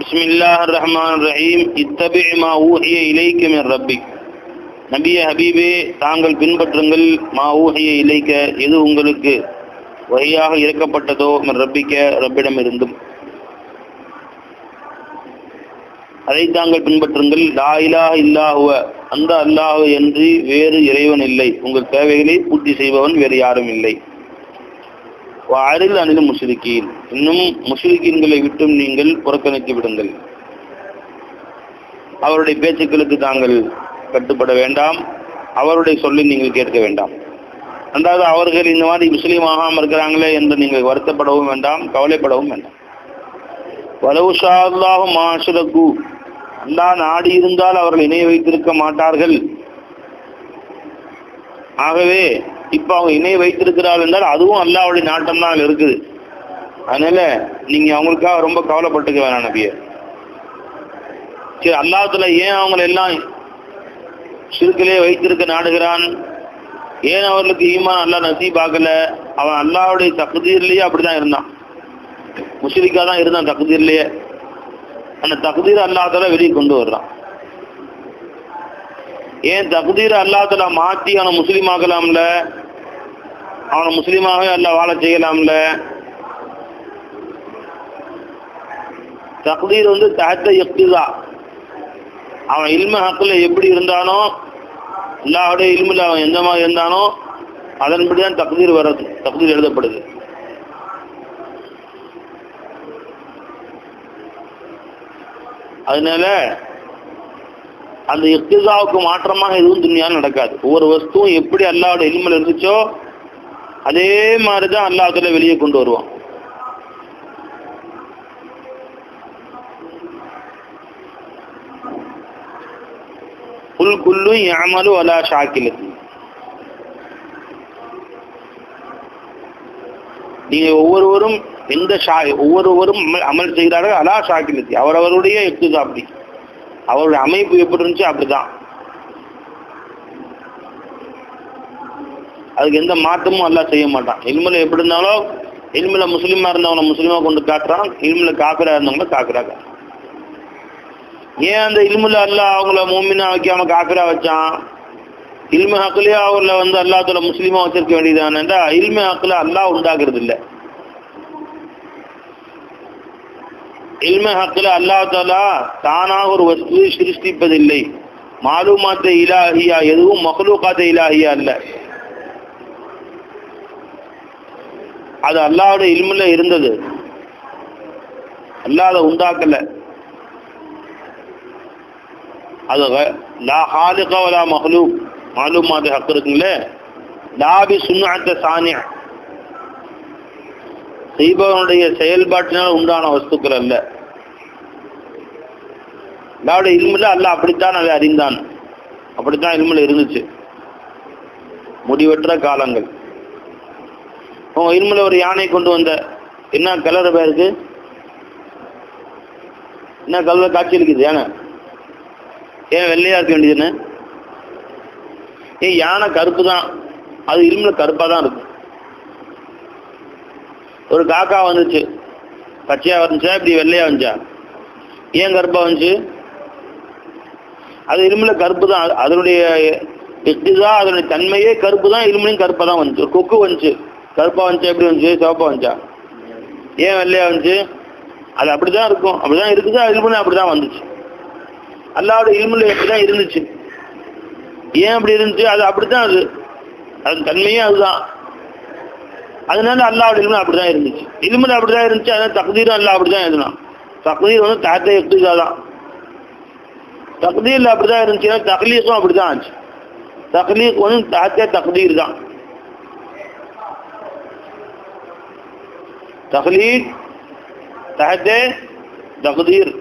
بسم الله الرحمن الرحيم اتبع ما ஊஹிய இலைக்க மின் ரப்பிக் நபியே ஹபீபே தாங்கள் பின்பற்றுங்கள் மா ஊஹிய இலைக்க எது உங்களுக்கு வகையாக இறக்கப்பட்டதோ மின் ரப்பிக்க ரப்பிடமிருந்தும் அதை தாங்கள் பின்பற்றுங்கள் லா இலாஹ இல்லாஹுவ அந்த அல்லாஹ் என்று வேறு இறைவன் இல்லை உங்கள் தேவைகளை பூர்த்தி செய்பவன் வேறு யாரும் இல்லை அருள் அணில் முஸ்லிக்கீன் இன்னும் முஸ்லிக்கீன்களை விட்டும் நீங்கள் புறக்கணித்து விடுங்கள். அவருடைய பேச்சுக்களுக்கு தாங்கள் கட்டுப்பட வேண்டாம். அவருடைய சொல்லி நீங்கள் கேட்க வேண்டாம். ரெண்டாவது அவர்கள் இந்த மாதிரி முஸ்லீம் ஆகாமல் இருக்கிறாங்களே என்று நீங்கள் வருத்தப்படவும் வேண்டாம் கவலைப்படவும் வேண்டாம். வலவுஷால்லாஹு மாஷரகு. அல்லா நாடி இருந்தால் அவர்கள் இணைய வைத்திருக்க மாட்டார்கள். ஆகவே இப்போ அவங்க இணைய வைத்திருக்கிறாள் என்றால் அதுவும் அல்லாவுடைய நாட்டம் தான் இருக்குது. அதனால நீங்க அவங்களுக்காக ரொம்ப கவலைப்பட்டுக்க வேணாம் நபிய. சரி அல்லாத்துல ஏன் அவங்களை எல்லாம் சிறுக்கிலே வைத்திருக்க நாடுகிறான்? ஏன் அவர்களுக்கு ஈமான் அல்லா நசீபாக்கல அவன் அல்லாவுடைய தகுதியிலேயே அப்படிதான் இருந்தான். முஸ்லிக்கா தான் இருந்தான் தகுதியிலேயே அந்த தகுதியில் அல்லாத்தால வெளியே கொண்டு வர்றான். ஏன் தகுதீர் அல்லாத்தால மாற்றி அவனை முஸ்லீம் ஆகலாம்ல அவனை முஸ்லீமாகவே அல்ல வாழ செய்யலாம்ல? தகுதீர் வந்து தகத்த தான் அவன் இல்ம ஹக்கில் எப்படி இருந்தானோ அல்லாவுடைய இல்மில் அவன் எந்த மாதிரி இருந்தானோ அதன்படி தான் தகுதீர் வர்றது தகுதீர் எழுதப்படுது. அதனால அந்த இக்திசாவுக்கு மாற்றமாக எதுவும் துணியால் நடக்காது. ஒவ்வொரு வஸ்துவும் எப்படி அல்லாவோட இல்மில் இருந்துச்சோ அதே மாதிரி தான் அல்லாஹத்துல வெளியே கொண்டு வருவான். புல் குல்லும் யாமலு அலா ஷாக்கிலத்து நீங்க ஒவ்வொருவரும் எந்த ஷா ஒவ்வொருவரும் அமல் அமல் செய்கிறார்கள் அலா ஷாக்கிலத்தி அவரவருடைய எக்துதா அவருடைய அமைப்பு எப்படி இருந்துச்சு அப்படிதான். அதுக்கு எந்த மாற்றமும் எல்லாம் செய்ய மாட்டான். இல்மில் எப்படி இருந்தாலும் இல்மில் முஸ்லீமா இருந்தவனை முஸ்லீமா கொண்டு காட்டுறான் இல்மில் காப்பிரா இருந்தவங்கள காக்குறாங்க ஏன் அந்த இல்முல அல்லா அவங்கள மூமினா வைக்காம காக்கரா வச்சான்? இல்மு ஹக்குலயே அவங்கள வந்து அல்லாத்துல முஸ்லீமா வச்சிருக்க வேண்டியதானேண்டா இல்மு ஹக்குல அல்லா உண்டாக்குறது இல்லை இல்ம ஹக்கில் அல்லாஹாலா தானாக ஒரு வஸ்துவை சிருஷ்டிப்பதில்லை. மாலுமாத்த இலாஹியா எதுவும் மகளுக்காத்த இலாஹியா அல்ல. அது அல்லாவோட இல்மில் இருந்தது. அல்லாத உண்டாக்கல. அது லா ஹாலிகா வலா மஹ்லூக். மாலுமாத்த ஹக்கு இருக்குங்களே. லாபி சுண்ணாத்த சானியா செய்பவனுடைய செயல்பாட்டினால் உண்டான வஸ்துக்கள் அல்ல. அல்லாவுடைய இல்மில் அல்ல அப்படித்தான் அதை அறிந்தான். அப்படித்தான் இல்மில் இருந்துச்சு. முடிவற்ற காலங்கள். உங்க இல்மில் ஒரு யானை கொண்டு வந்த என்ன கலர் பேருக்கு என்ன கலர் காட்சி இருக்குது யானை? ஏன் வெள்ளையா இருக்க வேண்டியதுன்னு ஏன் யானை கருப்பு தான். அது இல்மில் கருப்பாக தான் இருக்கும். ஒரு காக்கா வந்துச்சு. பச்சையாக வந்துச்சா இப்படி வெள்ளையாக வந்துச்சா? ஏன் கருப்பா வந்துச்சு? அது இரும்புல கருப்பு தான். அதனுடைய தான் அதனுடைய தன்மையே கருப்பு தான் இரும்புலையும் கருப்பாக தான் வந்துச்சு. ஒரு கொக்கு வந்துச்சு. கருப்பாக வந்துச்சா? எப்படி வந்துச்சு? சிவப்பாக வந்துச்சா? ஏன் வெள்ளையாக வந்துச்சு? அது அப்படி தான் இருக்கும். அப்படிதான் இருக்குது? இரும்புலையும் அப்படி தான் வந்துச்சு. அல்லாவோட இரும்புல எப்படிதான் இருந்துச்சு? ஏன் அப்படி இருந்துச்சு? அது அப்படி தான் அது. அதன் தன்மையே அதுதான். அதனால அல்லாவோட இல்மு அப்படிதான் இருந்துச்சு. இல்முல அப்படிதான் இருந்துச்சு அதனால தகுதீரும் அல்லா அப்படிதான் எழுதினான் தகுதீர் வந்து தாத்த எக்துதா தான் அப்படிதான் இருந்துச்சுன்னா தக்லீக்கும் அப்படிதான் ஆச்சு. தக்லீக் வந்து தாத்த தகுதீர் தான் தக்லீக் தஹத்த தகுதீர்.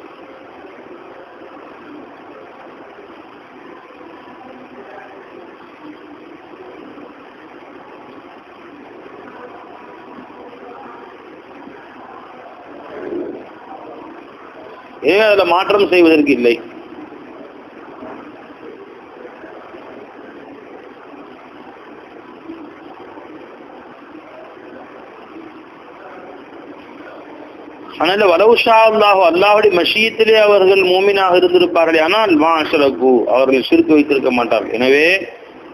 ஏன் அதில் மாற்றம் செய்வதற்கு இல்லை? அதனால வலவுஷா அல்லாஹு அல்லாஹுடைய மஷியத்திலே அவர்கள் மூமினாக இருந்திருப்பார்கள் ஆனால் மா அவர்கள் சிறுக்கு வைத்திருக்க மாட்டார்கள். எனவே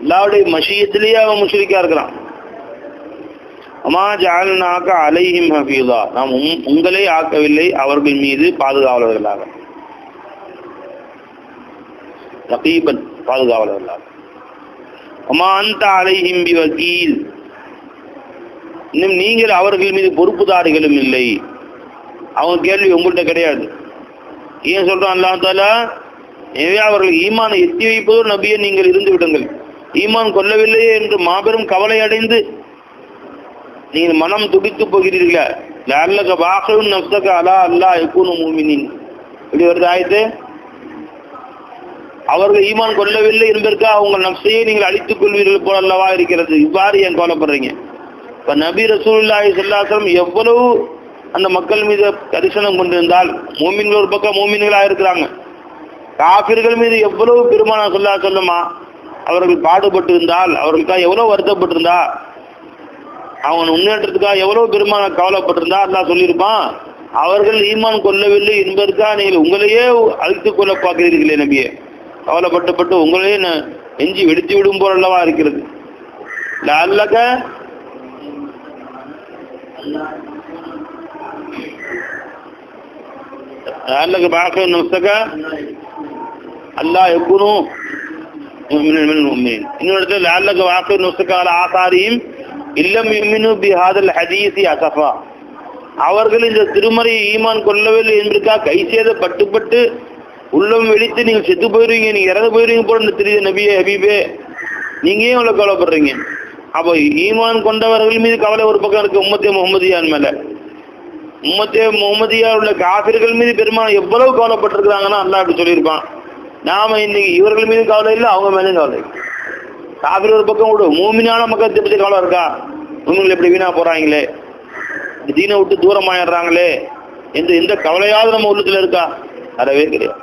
அல்லாவுடைய மஷியத்திலேயே அவன் முஷிரிக்கா இருக்கிறான் அமா ஜால்நாக அலைஹிம் ஹபீதா நாம் உம்- உங்களை ஆக்கவில்லை அவர்கள் மீது பாதுகாவலர்களாக. ரகீபன் பாதுகாவலர்களாக. அமா அந்த அலைஹிம் பி வக்கீல் இன்னும் நீங்கள் அவர்கள் மீது பொறுப்புதாரிகளும் இல்லை. அவங்க கேள்வி உங்கள்கிட்ட கிடையாது. ஏன் சொல்றான் அல்லா தாலா எனவே அவர்கள் ஈமானை எத்தி வைப்பதோ நபியை நீங்கள் இருந்து விடுங்கள். ஈமான் கொல்லவில்லையே என்று மாபெரும் கவலை அடைந்து நீங்கள் மனம் துடித்து போகிறீர்களா. லல்லக பாகவும் நப்சக அலா அல்லா எக்கூனு மூமினின் இப்படி வருது ஆயிட்டு அவர்கள் ஈமான் கொள்ளவில்லை என்பதற்காக உங்கள் நப்சையை நீங்கள் அழித்துக் கொள்வீர்கள் போல அல்லவா இருக்கிறது. இவ்வாறு ஏன் கவலைப்படுறீங்க இப்போ நபி ரசூல்லாஹி சொல்லாசலம் எவ்வளவு அந்த மக்கள் மீது தரிசனம் கொண்டிருந்தால் மூமின்கள் ஒரு பக்கம் மூமின்களாக இருக்கிறாங்க. காபிர்கள் மீது எவ்வளவு பெருமானா சொல்லா சொல்லுமா அவர்கள் பாடுபட்டு இருந்தால் அவர்களுக்காக எவ்வளவு வருத்தப்பட்டிருந்தா அவன் முன்னேற்றத்துக்காக எவ்வளவு பெருமான கவலைப்பட்டிருந்தா அல்லா சொல்லியிருப்பான்? அவர்கள் ஈமான் கொள்ளவில்லை என்பதற்காக நீங்கள் உங்களையே அழித்துக் கொள்ள பார்க்கிறீர்களே நம்பியே கவலைப்பட்டப்பட்டு உங்களையே எஞ்சி வெடித்து விடும் போலல்லவா இருக்கிறது. அல்லக அல்லக பாக்க நம்சக அல்லா எப்பனும் இன்னொரு இடத்துல அல்லக வாக்கு நுசுக்கால ஆசாரியும் இல்லம் இம்மினு பிஹாதல் ஹதீசி அசஃபா அவர்கள் இந்த திருமறையை ஈமான் கொள்ளவில்லை என்பதற்கா கை சேத பட்டுப்பட்டு உள்ளம் வெளித்து நீங்கள் செத்து போயிருவீங்க நீங்கள் இறந்து போயிருவீங்க போல தெரியுது நபியே ஹபீபே. நீங்கள் ஏன் இவ்வளோ கவலைப்படுறீங்க? அப்போ ஈமான் கொண்டவர்கள் மீது கவலை ஒரு பக்கம் இருக்குது உம்மத்தே முகமதியான் மேலே. உம்மத்தே முகமதியார் உள்ள காஃபிர்கள் மீது பெருமாள் எவ்வளவு கவலைப்பட்டிருக்கிறாங்கன்னா அல்லா அப்படி சொல்லியிருப்பான். நாம் இன்னைக்கு இவர்கள் மீது கவலை இல்லை அவங்க மேலேயும் கவலை காவிரி ஒரு பக்கம் விடு. மூமினான மக்கள் பத்தி கவலை இருக்கா? இவங்க எப்படி வீணா போறாங்களே? தீனை விட்டு தூரம் ஆயிடுறாங்களே? எந்த எந்த கவலையாவது நம்ம உள்ளத்துல இருக்கா? அறவே கிடையாது.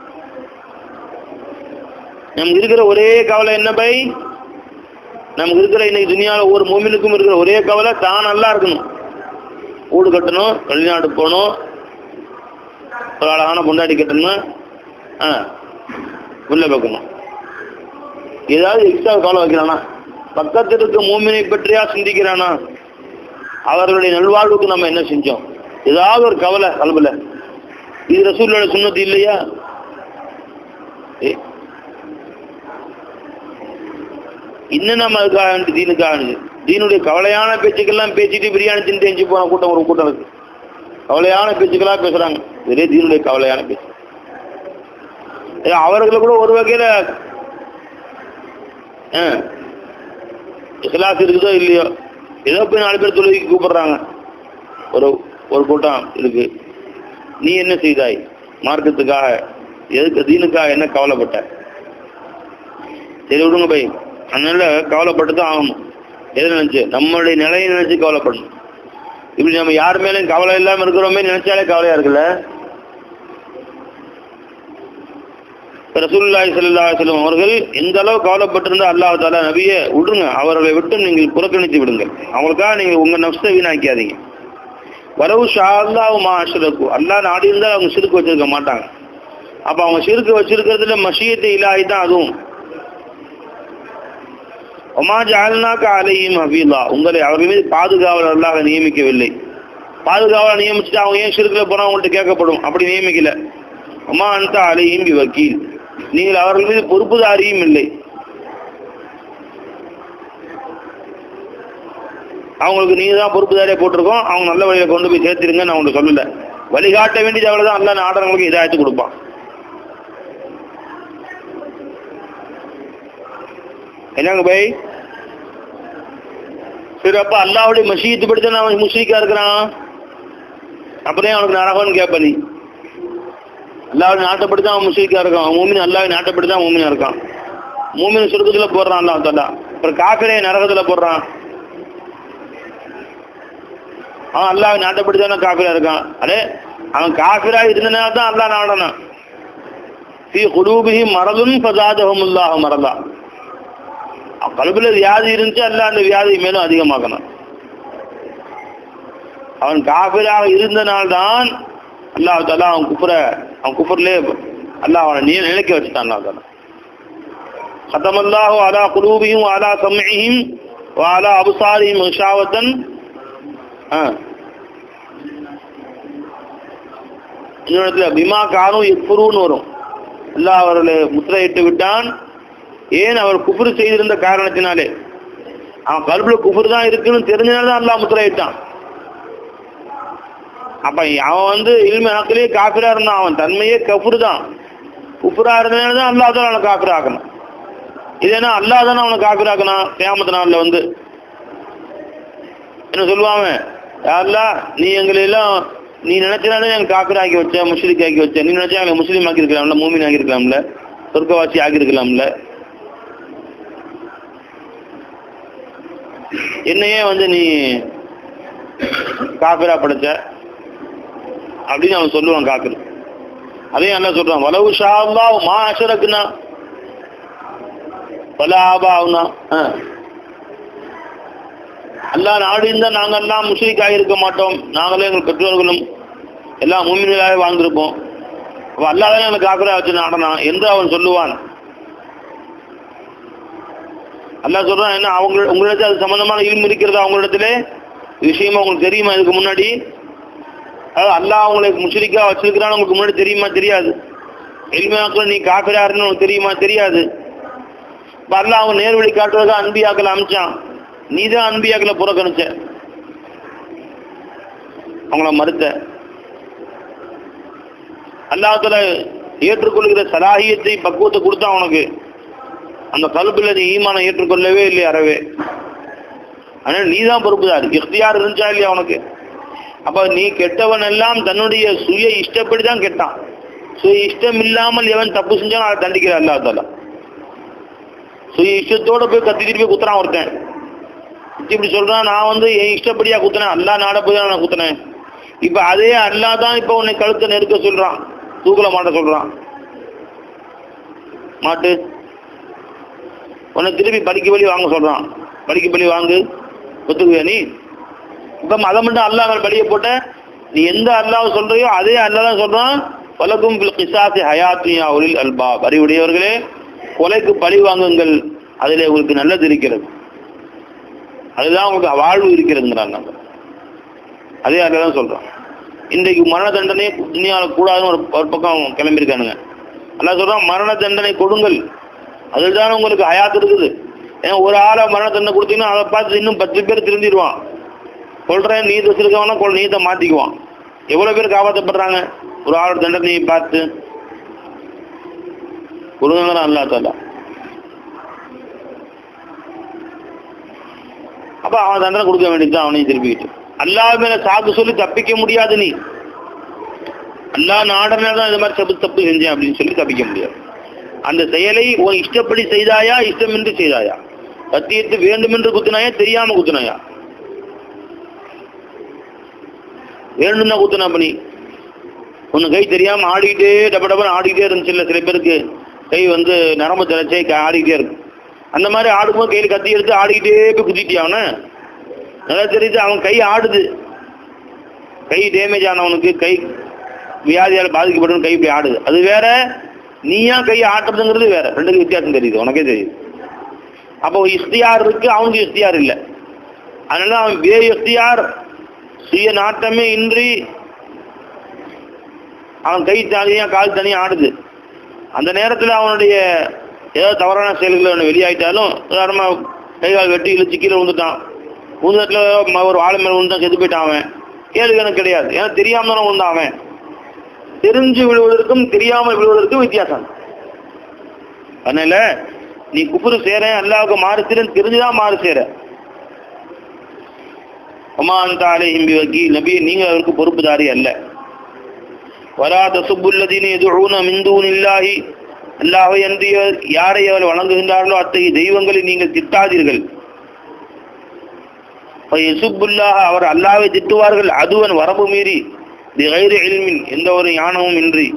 நமக்கு இருக்கிற ஒரே கவலை என்ன பை? நமக்கு இருக்கிற இன்னைக்கு துணியாவில் ஒவ்வொரு மூமினுக்கும் இருக்கிற ஒரே கவலை தான் நல்லா இருக்கணும். வீடு கட்டணும் வெளிநாடு போகணும். ஒரு அழகான பொண்டாட்டி கட்டணும். ஆ. உள்ள பார்க்கணும் ஏதாவது எக்ஸ்ட்ரா கவலை வைக்கிறானா? பக்கத்தில் இருக்க மூமினை பற்றியா சிந்திக்கிறானா? அவர்களுடைய நல்வாழ்வுக்கு நம்ம என்ன செஞ்சோம்? ஏதாவது ஒரு கவலை அளவில் இது ரசூலோட சுண்ணத்து இல்லையா? ஏ. இன்னும் நம்ம அதுக்காக வேண்டி தீனுக்காக தீனுடைய கவலையான பேச்சுக்கெல்லாம் பேசிட்டு பிரியாணி தின்னு எஞ்சி போன கூட்டம் ஒரு கூட்டம் இருக்கு. கவலையான பேச்சுக்கெல்லாம் பேசுறாங்க. இதே தீனுடைய கவலையான பேச்சு. அவர்களை கூட ஒரு வகையில இஸ்லாஸ் இருக்குதோ இல்லையோ ஏதோ போய் நாலு பேர் தொழுகைக்கு கூப்பிடுறாங்க. ஒரு ஒரு கூட்டம் இருக்கு. நீ என்ன செய்தாய்? மார்க்கத்துக்காக எதுக்கு தீனுக்காக என்ன கவலைப்பட்ட? சரி விடுங்க பை. அதனால கவலைப்பட்டு தான் ஆகணும். எதை நினச்சி? நம்மளுடைய நிலையை நினச்சி கவலைப்படணும். இப்படி நம்ம யார் மேலேயும் கவலை இல்லாமல் இருக்கிறோமே நினச்சாலே கவலையாக இருக்குல்ல? ரசூல்லாய் ஸல்லல்லாஹு அலைஹி அவர்கள் எந்த அளவு கவலைப்பட்டிருந்தா அல்லாஹ் தாலா நபியை விடுங்க அவர்களை விட்டு நீங்கள் புறக்கணித்து விடுங்கள். அவங்களுக்காக நீங்க உங்க நஷ்டத்தை வீணாக்காதீங்க வரவு ஷால்லாஹு மா அல்லா நாடி இருந்தால் அவங்க சிறுக்கு வச்சிருக்க மாட்டாங்க. அப்ப அவங்க சிறுக்கு வச்சிருக்கிறதுல மஷியத்தை இலாஹி தான் அதுவும். ஒமா ஜால்னாக்க அலையும் ஹபீலா. உங்களை அவர்கள் மீது பாதுகாவலர்களாக நியமிக்கவில்லை. பாதுகாவலாக நியமிச்சுட்டு அவங்க ஏன் சிறுக்கில் போனால் அவங்கள்ட்ட கேட்கப்படும்? அப்படி நியமிக்கல. ஒமா அந்த அலையும் பி வக்கீல். நீங்கள் அவர்கள் மீது பொறுப்புதாரியும் இல்லை. அவங்களுக்கு நீங்க தான் பொறுப்புதாரியா போட்டிருக்கோம். அவங்க நல்ல வழியில கொண்டு போய் சேர்த்திருங்க நான் உங்களுக்கு சொல்லல. வழிகாட்ட வேண்டியது அவ்வளவுதான். அல்ல ஆடுறவங்களுக்கு இதாயத்து கொடுப்பான். என்னங்க பை? சரி அப்ப அல்லாவுடைய மசீத்து படித்த அவன் முஸ்லீக்கா இருக்கிறான்? அப்புறம் அவனுக்கு நரகம்னு கேட்ப நீ. அல்லாவை நாட்டப்படி தான் அவன் முஸ்லீக்காக இருக்கான். மூமின் அல்லாவை நாட்டப்படி தான் மூமினா இருக்கான். மூமின் சுருக்கத்துல போடுறான் அல்லா தல்லா அப்புறம் காப்பிரே நரகத்தில் போடுறான். அவன் அல்லாஹ் நாட்டப்படி தானே காஃபிரா இருக்கான். அடே அவன் காஃபிரா இருந்தனால தான் அல்லாஹ் நாடனான் ஸ்ரீ குலூபிஹி மரதும் பதாதகம் அல்லாஹ் மரதா. கல்புல வியாதி இருந்துச்சு அல்ல அந்த வியாதியை மேலும் அதிகமாக்கணும். அவன் காஃபிராக இருந்தனால்தான் அல்லாஹ் அவன் குப்புற அவன் குப்புறலே அல்லாஹ் அவனை நீ நிலைக்க வச்சுட்டான் அல்லாஹ் தாலா ختم الله على قلوبهم وعلى سمعهم وعلى أبصارهم غشاوة ஆ இன்னொரு பிமா காணும் எஃபுருன்னு வரும் அல்லாஹ் அவர்களை முத்திரையிட்டு விட்டான் ஏன் அவர் குஃபுரு செய்திருந்த காரணத்தினாலே அவன் கல்புல குஃபுரு தான் இருக்குன்னு தெரிஞ்சனால தான் அல்லாஹ் முத்திரையிட்டான் அப்ப அவன் வந்து இல்மை ஹக்கிலேயே காஃபிரா இருந்தான். அவன் தன்மையே கஃபுரு தான் குஃபுரா இருந்தனால தான் அல்லாஹ் தான் அவனை காஃபிராக்கணும் இதேனா அல்லாஹ் தானே அவனை காஃபிராக்கணும் கேமத்து நாளில் வந்து? என்ன சொல்லுவாங்க? யாரெல்லாம் நீ எங்களை எல்லாம் நீ நினைச்சனாலே எங்க காஃபிர் ஆக்கி வச்ச முஸ்லிக் ஆக்கி வச்ச. நீ நினைச்சா எங்களை முஸ்லீம் ஆக்கியிருக்கலாம்ல மூமின் ஆக்கியிருக்கலாம்ல சொர்க்கவாசி ஆக்கியிருக்கலாம்ல? என்னையே வந்து நீ காஃபிரா படைச்ச? அப்படின்னு அவன் சொல்லுவான் காக்கல். அதையும் என்ன சொல்றான் வலவு ஷாவா மா அஷரக்குனா பல ஆபாவுனா ஆ. அல்லாஹ் நாடு இருந்தால் நாங்கள் எல்லாம் முஸ்லீக்காக இருக்க மாட்டோம். நாங்களே எங்கள் பெற்றோர்களும் எல்லாம் முன்னிலாக வாழ்ந்திருப்போம். அப்போ அல்லாஹ் தான் எனக்கு காக்கிரா வச்சு நாடனா என்று அவன் சொல்லுவான். அல்லா சொல்றான் என்ன அவங்க உங்களிடத்தில் அது சம்பந்தமான இல்மு இருக்கிறதா அவங்களிடத்துல விஷயமா உங்களுக்கு தெரியுமா? இதுக்கு முன்னாடி அல்லாஹ் அவங்களை முஷரிக்கா வச்சிருக்கிறான்னு உங்களுக்கு முன்னாடி தெரியுமா? தெரியாது. எளிமையாக்கள் நீ காப்பிராருன்னு உனக்கு தெரியுமா? தெரியாது. இப்போ அல்லாஹ் அவன் நேர்வழி காட்டுறதுக்கு அன்பியாக்களை அமைச்சான். நீ தான் அன்பியாக்களை புறக்கணிச்ச. அவங்கள மறுத்த. அல்லாஹத்தில் ஏற்றுக்கொள்கிற சலாகியத்தை பக்குவத்தை கொடுத்தான் உனக்கு. அந்த கல்புல நீ ஈமானம் ஏற்றுக்கொள்ளவே இல்லையா அறவே. ஆனால் நீ தான் பொறுப்புதார். இஃப்தியார் இருந்துச்சா இல்லையா உனக்கு? அப்ப நீ கெட்டவன் எல்லாம் தன்னுடைய சுய இஷ்டப்படி தான் கெட்டான். சுய இஷ்டம் இல்லாமல் எவன் தப்பு செஞ்சாலும் அதை தண்டிக்கிற அல்லா தால. சுய இஷ்டத்தோட போய் கத்தி போய் குத்துறான் ஒருத்தன். இப்படி சொல்றான் நான் வந்து என் இஷ்டப்படியா குத்துனேன். அல்லா நாட போய் தான் நான் குத்துனேன். இப்ப அதே அல்லா தான் இப்ப உன்னை கழுத்தை நெருக்க சொல்றான். தூக்கல மாட்ட சொல்றான். மாட்டு. உன்னை திருப்பி படிக்க பலி வாங்க சொல்றான். படிக்க பலி வாங்கு. ஒத்துக்குவியா நீ? இப்ப அதை மட்டும் அல்லாஹ் மேல போட்ட நீ எந்த அல்லாஹ் சொல்றியோ அதே அல்லாஹ் தான் சொல்றான். பலக்கும் கிசாசி ஹயாத்தியா ஒலில் அல்பா அறிவுடையவர்களே கொலைக்கு பழி வாங்குங்கள். அதில் உங்களுக்கு நல்லது இருக்கிறது. அதுதான் உங்களுக்கு வாழ்வு இருக்கிறதுங்கிறாங்க நம்ம அதே அதில் தான் சொல்கிறோம் இன்றைக்கு மரண தண்டனை துணியால் கூடாதுன்னு ஒரு ஒரு பக்கம் கிளம்பியிருக்கானுங்க. எல்லாம் சொல்றான் மரண தண்டனை கொடுங்கள். அதில் தானே உங்களுக்கு ஹயாத் இருக்குது. ஏன்னா ஒரு ஆளை மரண தண்டனை கொடுத்தீங்கன்னா அதை பார்த்து இன்னும் பத்து பேர் திருந்திடுவான். சொல்றேன் நீதி வச்சிருக்கவனா கொள் நீத்தை மாற்றிக்குவான் எவ்வளோ பேர் காப்பாற்றப்படுறாங்க ஒரு ஆளோட தண்டனையை பார்த்து. கொடுங்கிறான் அல்லா தாலா அப்போ அவன் தண்டனை கொடுக்க வேண்டியது அவனையும் திருப்பிக்கிட்டு. அல்லா மேல சாக்கு சொல்லி தப்பிக்க முடியாது நீ. அல்லா நாடனா தான் இந்த மாதிரி தப்பு தப்பு செஞ்சேன் அப்படின்னு சொல்லி தப்பிக்க முடியாது. அந்த செயலை உன் இஷ்டப்படி செய்தாயா இஷ்டமின்றி செய்தாயா? சத்தியத்து வேண்டுமென்று குத்துனாயா தெரியாம குத்துனாயா? வேணும்னா குத்துனா பண்ணி ஒன்று கை தெரியாமல் ஆடிக்கிட்டே டப டபன்னு ஆடிக்கிட்டே இருந்துச்சு சில பேருக்கு. கை வந்து நரம்பு திளைச்சே ஆடிக்கிட்டே இருக்கு. அந்த மாதிரி ஆடும்போது கையில் கத்தி எடுத்து ஆடிக்கிட்டே போய் குத்திட்டியா அவனை? நல்லா தெரியுது அவன் கை ஆடுது. கை டேமேஜ் ஆனவனுக்கு கை வியாதியால் பாதிக்கப்பட்டவன் கை இப்படி ஆடுது. அது வேற நீயா கை ஆட்டுறதுங்கிறது வேற. ரெண்டுக்கு வித்தியாசம் தெரியுது உனக்கே தெரியுது. அப்போ இஸ்தியார் இருக்கு அவனுக்கு இஸ்தியார் இல்லை. அதனால அவன் வே இஸ்தியார். சுய நாட்டமே இன்றி அவன் கை தனியா கால் தனியாக ஆடுது. அந்த நேரத்தில் அவனுடைய ஏதோ தவறான செயல்கள் அவன் வெளியாயிட்டாலும் உதாரணமாக கை கால் வெட்டி இழுச்சு கீழே விழுந்துட்டான். விழுந்தத்துல ஒரு ஆளு மேலே விழுந்தான் செத்து போயிட்டான் அவன். கேள்வி எனக்கு கிடையாது. ஏன்னா தெரியாமல் தானே விழுந்தான் அவன். தெரிஞ்சு விழுவதற்கும் தெரியாமல் விழுவதற்கும் வித்தியாசம். அதனால நீ குப்புரு சேர அல்லாவுக்கு மாறு சேரன்னு தெரிஞ்சுதான் மாறு சேர. ஒமான் தாலே ஹிம்பி வக்கி நபி நீங்க அவருக்கு பொறுப்புதாரி அல்ல. வரா தசுபுல்லதீன் எதுன மிந்தூன் இல்லாஹி அல்லாஹை அன்றி யாரை அவர் வணங்குகின்றார்களோ அத்தகைய தெய்வங்களை நீங்கள் திட்டாதீர்கள். யசுப்புல்லாஹ் அவர் அல்லாவை திட்டுவார்கள். அதுவன் வரம்பு மீறி. திகைரு எல்மின் எந்த ஒரு ஞானமும் இன்றி.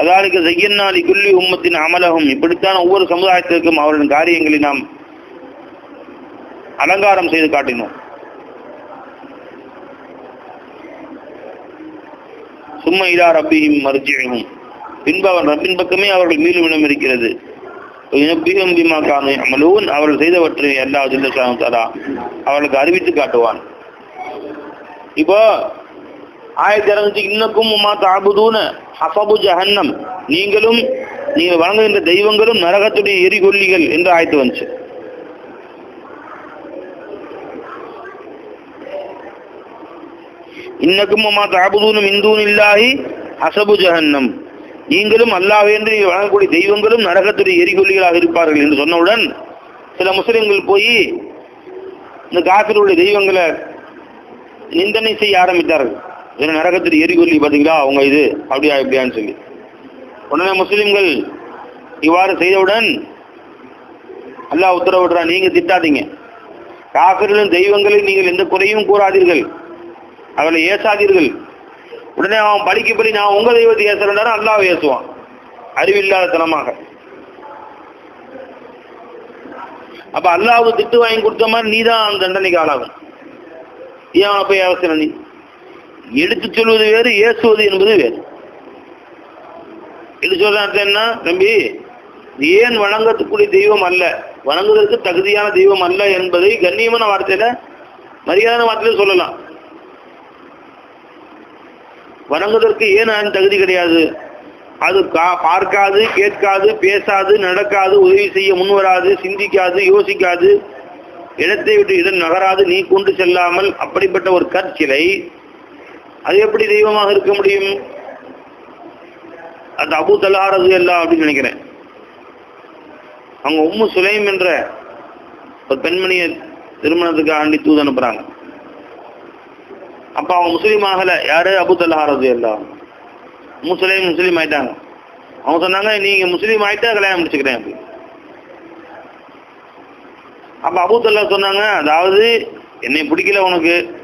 அதாலுக்கு செய்யன்னாலி குல்லி உம்மத்தின் அமலகம். இப்படித்தான் ஒவ்வொரு சமுதாயத்திற்கும் அவரின் காரியங்களை நாம் அலங்காரம் செய்து காட்டினோம். சும்மா இதா ரப்பியும் மர்ஜியும் பின்பு அவன் ரப்பின் பக்கமே அவர்கள் மீளும் இடம் இருக்கிறது. இனப்பியும் பிமா காணும் அமலூன் அவர்கள் செய்தவற்றை எல்லா ஜில்லஷாவும் தரா அவர்களுக்கு அறிவித்து காட்டுவான். இப்போ ஆயிரத்தி இறங்குச்சு இன்னக்கும் உமா தாபுதூன ஹசபு ஜஹன்னம். நீங்களும் நீங்கள் வழங்குகின்ற தெய்வங்களும் நரகத்துடைய எரிகொல்லிகள் என்று ஆயத்து வந்துச்சு. இன்னக்கும் உமா தாபுதூன மிந்தூன் இல்லாஹி ஹசபு ஜஹன்னம் நீங்களும் அல்லாஹ் என்று தெய்வங்களும் நரகத்துடைய எரிகொல்லிகளாக இருப்பார்கள் என்று சொன்னவுடன் சில முஸ்லிம்கள் போய் இந்த காசிலுடைய தெய்வங்களை நிந்தனை செய்ய ஆரம்பித்தார்கள். ஏன்னா நரகத்துடைய எரிகொல்லி பார்த்தீங்களா? அவங்க இது அப்படியா இப்படியான்னு சொல்லி. உடனே முஸ்லிம்கள் இவ்வாறு செய்தவுடன் அல்லாஹ் உத்தரவிடுறா நீங்க திட்டாதீங்க. காபிர்களும் தெய்வங்களை நீங்கள் எந்த குறையும் கூறாதீர்கள். அவளை ஏசாதீர்கள். உடனே அவன் படிக்க படி நான் உங்க தெய்வத்தை ஏசுறேன் அல்லாஹ் ஏசுவான். அறிவில்லாதத்தனமாக அப்ப அல்லாஹ்வுக்கு திட்டு வாங்கி கொடுத்த மாதிரி நீதான் அந்த தண்டனைக்கு ஆளாகும். ஏன் அவனை போய் அவசரம் நீ? எடுத்து சொல்வது வேறு ஏசுவது என்பது வேறு. இது சொல்றது அர்த்தம் என்ன? தம்பி ஏன் வணங்கத்துக்குரிய தெய்வம் அல்ல? வணங்குவதற்கு தகுதியான தெய்வம் அல்ல என்பதை கண்ணியமான வார்த்தையில மரியாதை வார்த்தையில சொல்லலாம். வணங்குவதற்கு ஏன் அதன் தகுதி கிடையாது? அது கா- பார்க்காது கேட்காது பேசாது நடக்காது உதவி செய்ய முன்வராது சிந்திக்காது யோசிக்காது. இடத்தை விட்டு இடம் நகராது நீ கொண்டு செல்லாமல் அப்படிப்பட்ட ஒரு கற்சிலை அது எப்படி தெய்வமாக இருக்க முடியும்? அது அபு தலாரது எல்லாம் அப்படின்னு நினைக்கிறேன். அவங்க உம்மு சுலைம் என்ற ஒரு பெண்மணியை திருமணத்துக்கு ஆண்டி தூது அனுப்புறாங்க. அப்ப அவங்க முஸ்லீம் ஆகல. யாரு? அபு தலாரது எல்லாம் முஸ்லீம் முஸ்லீம் ஆயிட்டாங்க. அவங்க சொன்னாங்க நீங்க முஸ்லீம் ஆயிட்டா கல்யாணம் முடிச்சுக்கிறேன் அப்படி. அப்ப அபூத்தல்லா சொன்னாங்க அதாவது என்னை பிடிக்கல உனக்கு.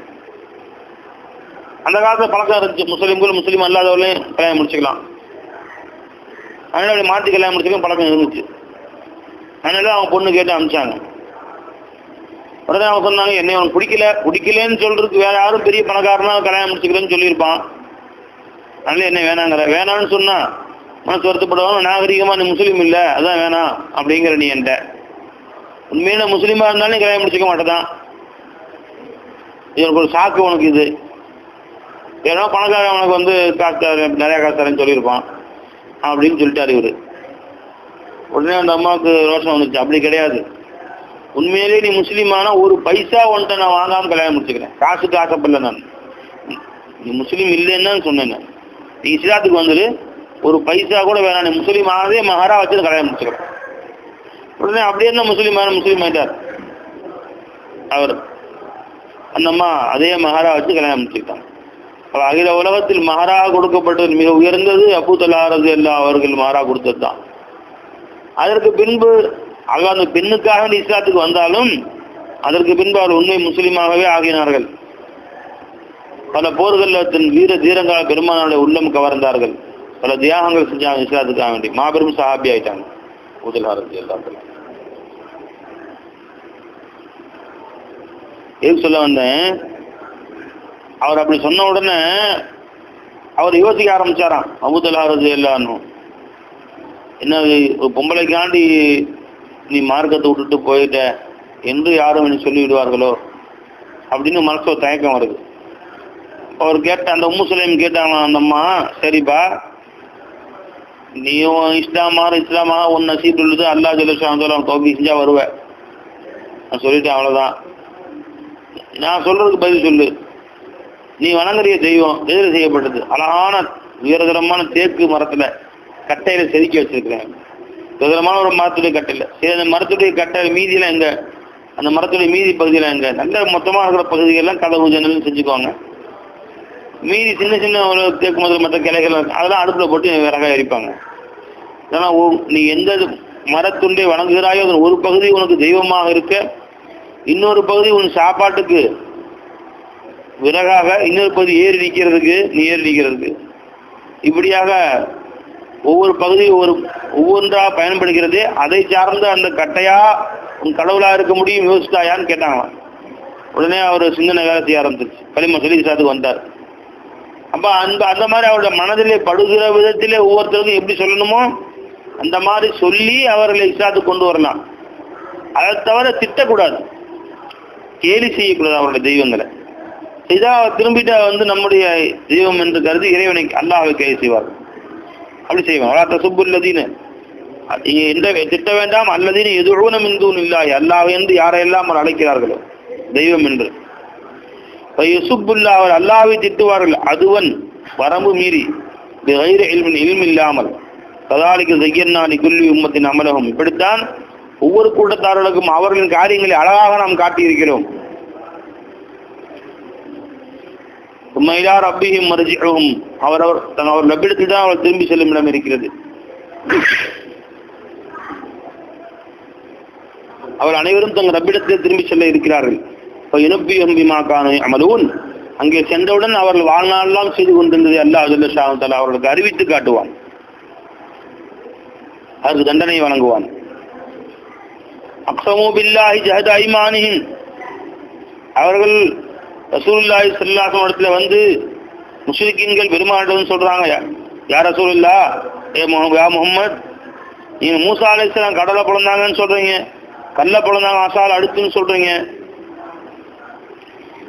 அந்த காலத்துல பழக்கம் இருந்துச்சு. முஸ்லீம்கள் முஸ்லீம் அல்லாதவர்களையும் கல்யாணம் முடிச்சுக்கலாம். அதனால அப்படி மாற்றி கல்யாணம் முடிச்சுக்கலாம் பழக்கம் இருந்துச்சு. அதனால அவங்க பொண்ணு கேட்டு அனுப்பிச்சாங்க. உடனே அவங்க சொன்னாங்க என்னை அவனுக்கு பிடிக்கல. பிடிக்கலன்னு சொல்றதுக்கு வேற யாரும் பெரிய பணக்காரனா கல்யாணம் முடிச்சுக்கிறேன்னு சொல்லியிருப்பான். அதனால என்ன வேணாங்கிற. வேணாம்னு சொன்னா மனசு வருத்தப்படுவாங்க நாகரிகமா நீ முஸ்லீம் இல்லை அதான் வேணாம். அப்படிங்கிற நீ என்கிட்ட. உண்மையில முஸ்லீமா இருந்தாலும் கல்யாணம் முடிச்சுக்க மாட்டேதான். இது ஒரு சாக்கு உனக்கு இது. ஏன்னா பணக்காரன் உனக்கு வந்து காசு தரேன், நிறையா காசு தரேன்னு சொல்லியிருப்பான். அப்படின்னு சொல்லிட்டு இவரு. உடனே அந்த அம்மாவுக்கு ரோஷம் வந்துச்சு அப்படி கிடையாது. உண்மையிலேயே நீ முஸ்லீமானா ஒரு பைசா உன்ட்ட நான் வாங்காமல் கல்யாணம் முடிச்சுக்கிறேன். காசுக்கு ஆசைப்படல நான். நீ முஸ்லீம் இல்லைன்னு சொன்னேன் நான். நீ இஸ்லாத்துக்கு வந்துரு. ஒரு பைசா கூட வேணாம். நீ முஸ்லீம் ஆனதே மகாரா வச்சு கல்யாணம் முடிச்சுக்கிறேன். உடனே அப்படியே என்ன முஸ்லீம் ஆன முஸ்லீம் ஆயிட்டார். அவர் அந்தம்மா அதே மகாரா வச்சு கல்யாணம் முடிச்சுக்கிட்டாங்க. அகில உலகத்தில் மகாரா கொடுக்கப்பட்டது மிக உயர்ந்தது. அபு தலாரது எல்லா அவர்கள் மகாரா கொடுத்தது தான் அதற்கு பின்பு அவ அந்த பெண்ணுக்காக வேண்டி இஸ்லாத்துக்கு வந்தாலும் அதற்கு பின்பு அவர் உண்மை முஸ்லீமாகவே ஆகினார்கள். பல போர்களில் தன் வீர தீரங்கால பெருமானுடைய உள்ளம் கவர்ந்தார்கள். பல தியாகங்கள் செஞ்சாங்க இஸ்லாத்துக்காக வேண்டி. மாபெரும் சஹாபி ஆயிட்டாங்க. முதலாரது எல்லாத்துல எதுக்கு சொல்ல வந்தேன்? அவர் அப்படி சொன்ன உடனே அவர் யோசிக்க ஆரம்பிச்சாராம். அபுதலாரது எல்லாரும் என்ன ஒரு பொம்பளைக்காண்டி நீ மார்க்கத்தை விட்டுட்டு போயிட்ட என்று யாரும் என்ன சொல்லிவிடுவார்களோ? அப்படின்னு மனசு தயக்கம் வருது. அவர் கேட்ட அந்த முஸ்லீம் சுலைம் கேட்டாங்களாம் அந்த அம்மா சரிப்பா. நீயும் இஸ்லாமா இஸ்லாமா உன் நசீப் உள்ளது அல்லா ஜல்லுஷாம் தோப்பி செஞ்சா வருவ. நான் சொல்லிட்டேன் அவ்வளோதான் நான் சொல்றதுக்கு பதில் சொல்லு. நீ வணங்குறிய தெய்வம் எதிர செய்யப்பட்டது. அழகான உயர்தரமான தேக்கு மரத்தில் கட்டையில செதுக்கி வச்சிருக்கிறேன். உயரமான ஒரு மரத்துடைய கட்டையில் சரி அந்த மரத்துடைய கட்டை மீதியெல்லாம் எங்கே அந்த மரத்துடைய மீதி பகுதியெல்லாம் எங்கே நல்ல மொத்தமாக இருக்கிற பகுதிகளெலாம் கதவு ஜன்னல் செஞ்சுக்குவாங்க. மீதி சின்ன சின்ன ஒரு தேக்கு மரத்தில் மற்ற கிளைகள் அதெல்லாம் அடுப்பில் போட்டு விறகாக எரிப்பாங்க. ஏன்னா உ- நீ எந்த மரத்துண்டை வணங்குகிறாயோ அதன் ஒரு பகுதி உனக்கு தெய்வமாக இருக்க இன்னொரு பகுதி உன் சாப்பாட்டுக்கு விறகாக இன்னொரு பகுதி ஏறி நிற்கிறதுக்கு நீ ஏறி நிற்கிறதுக்கு. இப்படியாக ஒவ்வொரு பகுதியும் ஒவ்வொரு ஒவ்வொன்றாக பயன்படுகிறது. அதை சார்ந்து அந்த கட்டையா உன் கடவுளாக இருக்க முடியும் யோசித்தாயான்னு கேட்டாங்களாம். உடனே அவர் சிந்தனை வேலை செய்ய ஆரம்பிச்சிருச்சு களிம சலீசாத்துக்கு வந்தார். அப்போ அந்த அந்த மாதிரி அவருடைய மனதிலே படுகிற விதத்திலே ஒவ்வொருத்தருக்கும் எப்படி சொல்லணுமோ அந்த மாதிரி சொல்லி அவர்களை இஸ்லாத்துக்கு கொண்டு வரலாம். அதை தவிர திட்டக்கூடாது. கேலி செய்யக்கூடாது அவருடைய தெய்வங்களை. இதா திரும்பிட்டு வந்து நம்முடைய தெய்வம் என்று கருதி இறைவனை அல்லாஹ்வை கேலி செய்வார்கள். அப்படி செய்வோம் வளர்த்த சுப்புல்லதீன்னு நீங்க எந்த திட்ட வேண்டாம் அல்லதீன்னு எதுவும் இந்தூன் இல்லாய் அல்லாஹ் என்று யாரையெல்லாம் அவர் அழைக்கிறார்களோ தெய்வம் என்று சுப்புல்லா அவர் அல்லாவை திட்டுவார்கள் அதுவன் வரம்பு மீறி வயிறு இல்மின் இல்ம் இல்லாமல் கதாலிக்கு செய்யன்னாலி குல்லி உம்மத்தின் அமலகம் இப்படித்தான் ஒவ்வொரு கூட்டத்தாரர்களுக்கும் அவர்களின் காரியங்களை அழகாக நாம் காட்டியிருக்கிறோம் உண்மையிலார் ரப்பியும் மறுஜிகவும் அவர் தன் அவர் லப்பிடத்தில் தான் அவர் திரும்பி செல்லும் இடம் இருக்கிறது. அவர் அனைவரும் தங்கள் ரப்பிடத்தில் திரும்பி செல்ல இருக்கிறார்கள். இப்போ இனப்பி எம்பிமாக்கான அமலூன் அங்கே சென்றவுடன் அவர்கள் வாழ்நாளெல்லாம் செய்து கொண்டிருந்ததை அல்லாஹ் ஜல்ல ஷாஹால அவர்களுக்கு அறிவித்து காட்டுவான். அதற்கு தண்டனை வழங்குவான். அக்ஸமு பில்லாஹி ஜஹத ஐமானிஹிம். அவர்கள் ரசூல்லாய் ஸல்லல்லாஹு இடத்துல வந்து முஸ்லிக்கீன்கள் பெருமானிடம் சொல்கிறாங்க யார் ரசூல்லா ஏ முஹ- யா முஹம்மத் மூசா அலிஸ்லாம் கடலை பிறந்தாங்கன்னு சொல்கிறீங்க கல்ல பிறந்தாங்க அசால் அடுத்துன்னு சொல்கிறீங்க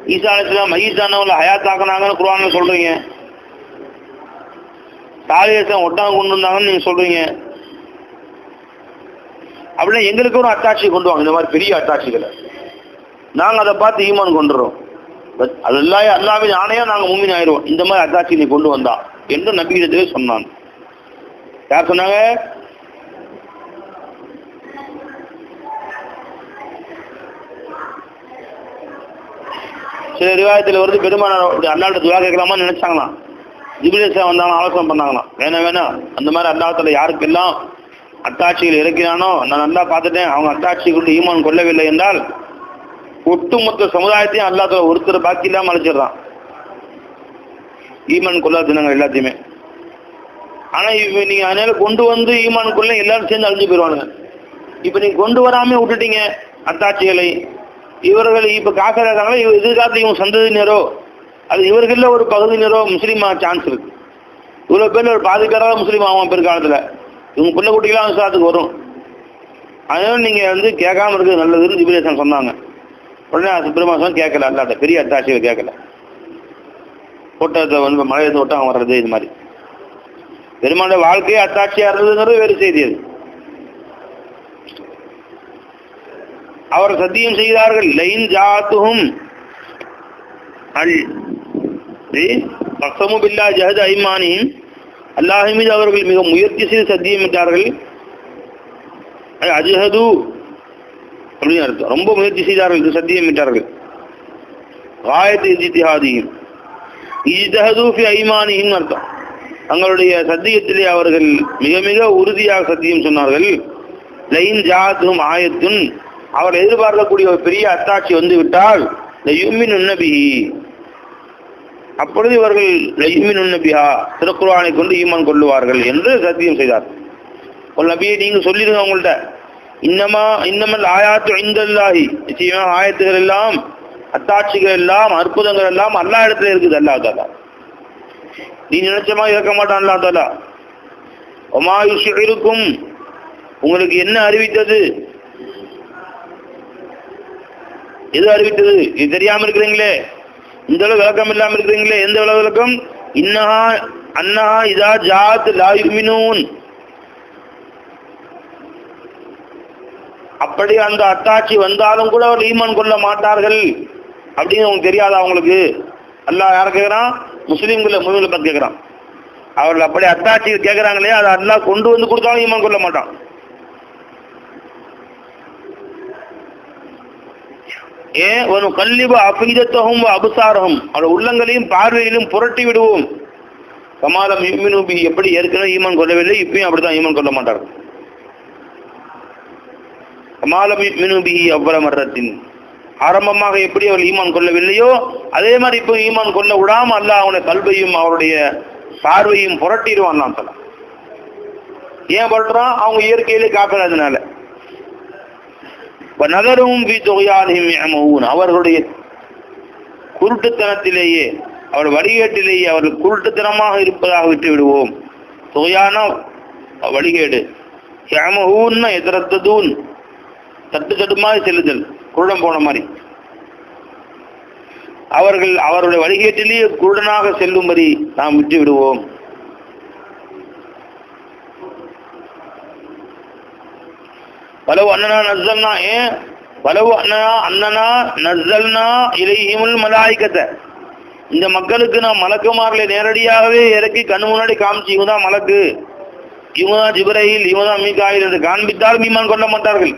ஈசா அலிஸ்லாம் மையீசானவங்கள ஹயாத்தாக்குனாங்கன்னு குரானில் சொல்கிறீங்க தாலியசம் ஒட்டாங்க கொண்டு வந்தாங்கன்னு நீங்கள் சொல்கிறீங்க அப்படின்னா எங்களுக்கு ஒரு அட்டாட்சி கொண்டு வாங்க. இந்த மாதிரி பெரிய அட்டாட்சிகளை நாங்கள் அதை பார்த்து ஈமான் கொண்டுறோம். அதெல்லாம் அல்லாவின் ஆணையா நாங்க மூமின் ஆயிடுவோம். இந்த மாதிரி அத்தாட்சி நீ கொண்டு வந்தா என்று நபியிடத்திலே சொன்னான். யார் சொன்னாங்க? சில ரிவாயத்தில் வருது பெருமான அல்லாட்ட துவா கேட்கலாமான்னு நினைச்சாங்களாம். ஜிபிலேசா வந்தாலும் ஆலோசனை பண்ணாங்களாம். வேணாம் வேணாம் அந்த மாதிரி அல்லாஹத்துல யாருக்கெல்லாம் அத்தாட்சிகள் இறக்கினானோ நான் நல்லா பார்த்துட்டேன். அவங்க அத்தாட்சி கொண்டு ஈமான் கொள்ளவில்லை என்றால் ஒட்டுமொத்த சமுதாயத்தையும் அல்லாத ஒருத்தர் பாக்கி இல்லாமல் அழைச்சிடுறான். ஈமான் கொள்ளாத தினங்கள் எல்லாத்தையுமே. ஆனால் இப்ப நீங்கள் அதனால கொண்டு வந்து ஈமான் கொள்ள எல்லாரும் சேர்ந்து அழிஞ்சு போயிடுவானுங்க. இப்போ நீங்கள் கொண்டு வராமல் விட்டுட்டீங்க அத்தாட்சிகளை. இவர்கள் இப்ப காக்கிறாங்களோ எதிர்காலத்தில் இவங்க சந்ததியினரோ அது இவர்களில் ஒரு பகுதியினரோ முஸ்லீமாக சான்ஸ் இருக்கு. இவ்வளோ பேர் ஒரு பாதி முஸ்லீம் ஆகும் பிற்காலத்தில் இவங்க பிள்ளை குட்டிகளாக விசாரத்துக்கு வரும். அதனால நீங்கள் வந்து கேட்காம இருக்கிறது நல்லதுன்னு ஜிபிலேசன் சொன்னாங்க. உடனே சுப்பிரமணியம் கேட்கல அல்லாட்ட பெரிய அத்தாட்சியில் கேட்கல. ஒட்டத்தை வந்து மழையிலிருந்து தோட்டம் வர்றது இது மாதிரி. பெருமாளுடைய வாழ்க்கையே அத்தாட்சியாக இருந்ததுங்கிறது வேறு செய்தி அது. அவர் சத்தியம் செய்தார்கள் லைன் ஜாத்துஹும் அல் பக்சமு பில்லா ஜஹத் ஐமானியும் அல்லாஹ் மீது அவர்கள் மிக முயற்சி செய்து சத்தியம் விட்டார்கள் அஜஹது அப்படின்னு அர்த்தம் ரொம்ப முயற்சி செய்தார்கள். இது சத்தியமிட்டார்கள் காயத்து இஜித்திஹாதியும். இஜ்தஹது ஐமானியும் அர்த்தம். தங்களுடைய சத்தியத்திலே அவர்கள் மிக மிக உறுதியாக சத்தியம் சொன்னார்கள். லைன் ஜாத்தும் ஆயத்துன். அவர் எதிர்பார்க்கக்கூடிய ஒரு பெரிய அத்தாட்சி வந்து விட்டால் யுமின் உன்னபிஹி அப்பொழுது இவர்கள் லயுமின் உன்னபிஹா திருக்குறானை கொண்டு ஈமான் கொள்ளுவார்கள் என்று சத்தியம் செய்தார். ஒரு நபியை நீங்க சொல்லிடுங்க அவங்கள்ட்ட இன்னமா இன்னமல் ஆயாத்து ஐந்தல்லாஹி நிச்சயமா ஆயத்துகள் எல்லாம் அத்தாட்சிகள் எல்லாம் அற்புதங்கள் எல்லாம் அல்லா இடத்துல இருக்குது அல்லா தாலா. நீ நினைச்சமா இறக்க இருக்க மாட்டான் அல்லா தாலா. ஒமாயுஷ் இருக்கும் உங்களுக்கு என்ன அறிவித்தது? எது அறிவித்தது? இது தெரியாம இருக்கிறீங்களே? இந்த அளவு விளக்கம் இல்லாம இருக்கிறீங்களே? எந்த அளவு விளக்கம்? இன்னஹா அன்னஹா இதா ஜாத் லா யுமினூன் அப்படி அந்த அத்தாட்சி வந்தாலும் கூட அவர் ஈமான் கொள்ள மாட்டார்கள். அப்படின்னு உங்களுக்கு தெரியாதா அவங்களுக்கு அல்லாஹ் யாரை கேட்குறான் முஸ்லீம்களை முஸ்லீம்களை பார்த்து கேட்குறான் அவர்கள் அப்படி அத்தாட்சி கேட்குறாங்களே அதை அல்லாஹ் கொண்டு வந்து கொடுத்தாலும் ஈமான் கொள்ள மாட்டான். ஏன்? ஒரு கல்லிப அபீதத்தகும் அபுசாரகம். அவருடைய உள்ளங்களையும் பார்வையிலும் புரட்டி விடுவோம். கமாலம் யூமினூபி எப்படி ஏற்கனவே ஈமான் கொள்ளவில்லை இப்பயும் அப்படித்தான் ஈமான் கொள்ள மாட்டார்கள். கமாலம் யூமினூபி அவ்வளவு மரத்தின் ஆரம்பமாக எப்படி அவர் ஈமான் கொள்ளவில்லையோ அதே மாதிரி இப்போ ஈமான் கொள்ள விடாம அல்ல அவனை கல்வையும் அவருடைய பார்வையும் புரட்டிடுவான் நான் சொல்ல ஏன் புரட்டுறான்? அவங்க இயற்கையிலே காப்பிடாதனால நகரும் வி தொகையாலையும் அவர்களுடைய குருட்டுத்தனத்திலேயே அவர் வழிகேட்டிலேயே அவர்கள் குருட்டுத்தனமாக இருப்பதாக விட்டு விடுவோம் தொகையான வழிகேடு. ஏமஹூன்னா எதிரத்ததூன் தட்டு தட்டுமாக செல்லுதல் குருடம் போன மாதிரி. அவர்கள் அவருடைய வழிகேட்டிலேயே குருடனாக செல்லும்படி நாம் விட்டு விடுவோம் பலவு அண்ணனா நஸ்ஸல்னா ஏன் பலவு அண்ணனா அண்ணனா நஸ்ஸல்னா இலையுமுள் மலாய்க்கத்தை. இந்த மக்களுக்கு நான் மலக்குமார்களை நேரடியாகவே இறக்கி கண் முன்னாடி காமிச்சு இவங்க தான் மலக்கு. இவங்க தான் ஜிபரையில் இவங்க தான் மீகாயில் என்று காண்பித்தால் மீமான் கொள்ள மாட்டார்கள்.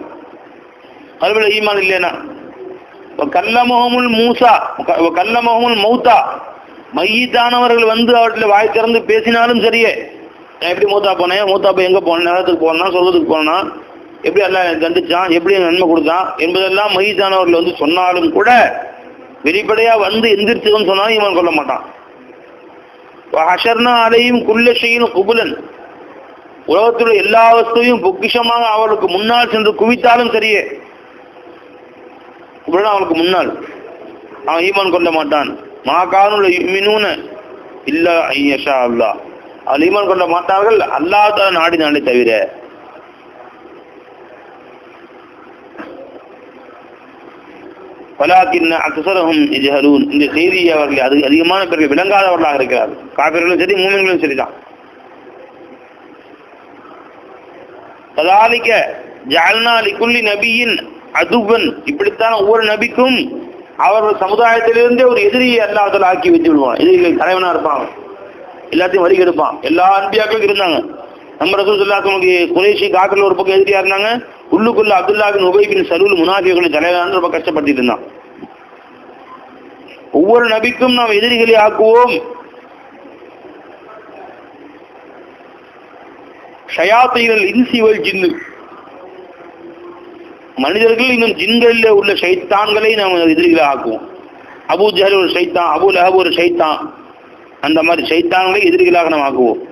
கல்வியில் ஈமான் இல்லைனா கல்லமோகமுல் மூசா கல்லமோகமுல் மௌத்தா. மையத்தானவர்கள் வந்து அவர்கிட்ட வாய் திறந்து பேசினாலும் சரியே. நான் எப்படி மூத்தா போனேன்? மூத்தா போய் எங்கே போனேன்? நேரத்துக்கு போனா சொல்றதுக்கு போனா எப்படி எல்லாம் கண்டிச்சான் எப்படி நன்மை கொடுத்தான்? என்பதெல்லாம் மையத்தானவர்கள் வந்து சொன்னாலும் கூட வெளிப்படையாக வந்து எந்திரிச்சதுன்னு சொன்னாலும் இவன் சொல்ல மாட்டான். ஹஷர்னா அலையும் குல்லஷையும் குபுலன். உலகத்துடைய எல்லா வஸ்துவையும் பொக்கிஷமாக அவளுக்கு முன்னால் சென்று குவித்தாலும் சரியே. குபுலன் அவளுக்கு முன்னால். அவன் ஈமான் கொள்ள மாட்டான். மா கானுல மினூன இல்ல ஐயஷா அல்லா. அவள் ஈமான் கொள்ள மாட்டார்கள் அல்லாத நாடினாலே தவிர. பலாக்கின் அக்சரகம் இஜஹலூன் இந்த செய்தியை அவர்கள் அது அதிகமான பேர்கள் விளங்காதவர்களாக இருக்கிறார்கள். காக்கர்களும் சரி மூமின்களும் சரிதான். கதாலிக்க ஜால்னா குள்ளி நபியின் அதுவன். இப்படித்தான் ஒவ்வொரு நபிக்கும் அவர்கள் சமுதாயத்திலிருந்தே ஒரு எதிரியை அல்லாஹால ஆக்கி வச்சு விடுவான். எதிரிகள் தலைவனா இருப்பான். எல்லாத்தையும் வரி கெடுப்பான் எல்லா அன்பியாக்களும் இருந்தாங்க. நம்ம ரசூல் சொல்லாத்தவங்களுக்கு குறைஷி காக்கல ஒரு பக்கம் எதிரியா இருந்தாங்க. உள்ளுக்குள்ள அப்துல்லா பின் உபை பின் சலூல் தலைவரான ரொம்ப கஷ்டப்பட்டு இருந்தான். ஒவ்வொரு நபிக்கும் நாம் எதிரிகளை ஆக்குவோம். ஷயாத்தைகள் இன்சிவல் ஜின்னு. மனிதர்கள் இன்னும் ஜின்களில் உள்ள சைத்தான்களை நாம் எதிரிகளை ஆக்குவோம் அபு ஜஹல் ஒரு சைத்தான் அபு லஹப் ஒரு சைத்தான் அந்த மாதிரி சைத்தான்களை எதிரிகளாக நாம் ஆக்குவோம்.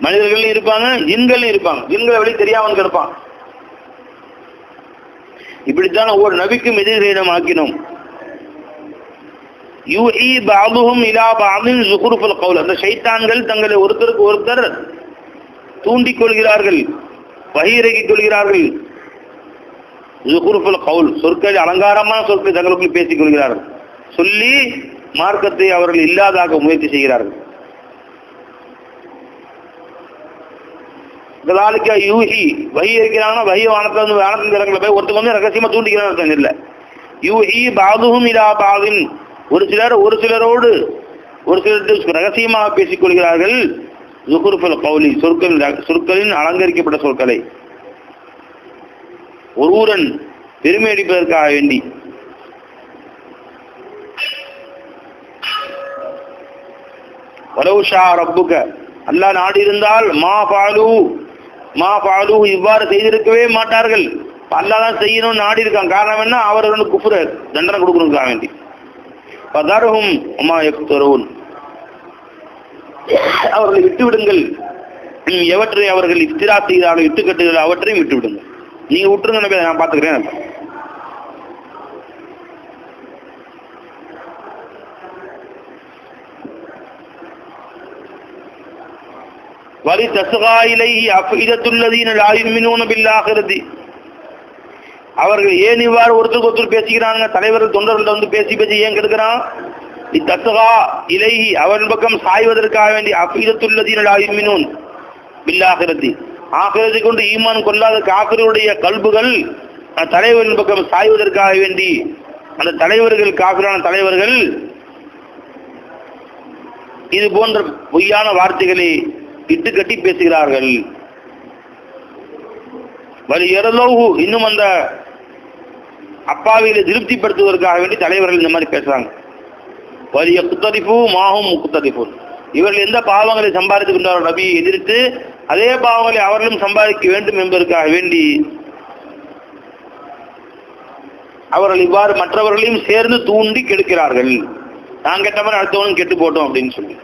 மனிதர்கள் இருப்பாங்க ஜின்கள் இருப்பாங்க. ஜின்களை வழி தெரியாமல் கிடப்பான். இப்படித்தான் ஒவ்வொரு நபிக்கும் எதிர்களை நாம் ஆக்கினோம். யூஇ பாபுஹும் இலா பாபின் ஜுகுருஃபுல் கவுல். அந்த சைத்தான்கள் தங்களை ஒருத்தருக்கு ஒருத்தர் தூண்டிக் கொள்கிறார்கள் வகிரகிக் கொள்கிறார்கள். கவுல் சொற்களை அலங்காரமான சொற்களை தங்களுக்குள் பேசிக் கொள்கிறார்கள். சொல்லி மார்க்கத்தை அவர்கள் இல்லாதாக முயற்சி செய்கிறார்கள். கதாலிக்கா யூஹி வகி இருக்கிறாங்கன்னா வகி வானத்தில் வந்து வானத்தின் போய் ஒருத்தங்க வந்து ரகசியமா தூண்டிக்கிறான்னு இல்லை. யூஹி பாதுகும் இலா பாதின். ஒரு சிலர் ஒரு சிலரோடு ஒரு சிலர் ரகசியமாக பேசிக் கொள்கிறார்கள். ஜுகுருஃபுல் கௌலி சொற்கள் சொற்களின் அலங்கரிக்கப்பட்ட சொற்களை. ஒருவரன் பெருமை அடிப்பதற்காக வேண்டி. வலவுஷா ரப்புக. அல்லாஹ் நாடி இருந்தால் மா பாலு மா பாலு இவ்வாறு செய்திருக்கவே மாட்டார்கள். அல்லாதான் செய்யணும்னு நாடி இருக்கான் காரணம் என்ன? அவர்கள் குப்புற தண்டனை கொடுக்கணுக்காக வேண்டி. பதாரகும் அம்மா எக்தரோன் அவர்களை விட்டு விடுங்கள் எவற்றை அவர்கள் இஃப்திரா செய்தாலும் இட்டுக்கட்டுகள் அவற்றையும் விட்டுவிடுங்கள். நீங்க விட்டுருங்க நபி, நான் பாத்துக்கிறேன் வலி தசுகாயிலை அஃபீதத்துள்ளதீன லாயுமினூன பில்லாகிறது அவர்கள் ஏன் இவ்வாறு ஒருத்தருக்கு ஒருத்தர் பேசிக்கிறாங்க தலைவர்கள் தொண்டர்கள் வந்து பேசி பேசி ஏன் கெடுக்கிறான்? இத்தசுகா இலைஹி அவன் பக்கம் சாய்வதற்காக வேண்டி அஃபீதத்துள்ளதீன பில்லாகிறது ஆகிறது கொண்டு ஈமான் கொள்ளாத காக்கருடைய கல்புகள் அந்த தலைவரின் பக்கம் சாய்வதற்காக வேண்டி அந்த தலைவர்கள் காக்கரான தலைவர்கள் இது போன்ற பொய்யான வார்த்தைகளை இட்டு கட்டி பேசுகிறார்கள். வலி எரலோகு இன்னும் அந்த அப்பாவிகளை திருப்திப்படுத்துவதற்காக வேண்டி தலைவர்கள் இந்த மாதிரி பேசுறாங்க. வலிய குத்ததிப்பு மாகும் முக்குத்தரிப்பு இவர்கள் எந்த பாவங்களை சம்பாதித்துக் கொண்டாரோ நபியை எதிர்த்து அதே பாவங்களை அவர்களும் சம்பாதிக்க வேண்டும் என்பதற்காக வேண்டி அவர்கள் இவ்வாறு மற்றவர்களையும் சேர்ந்து தூண்டி கெடுக்கிறார்கள். நான் கெட்டவன் அடுத்தவனும் கெட்டு போட்டோம் அப்படின்னு சொல்லி.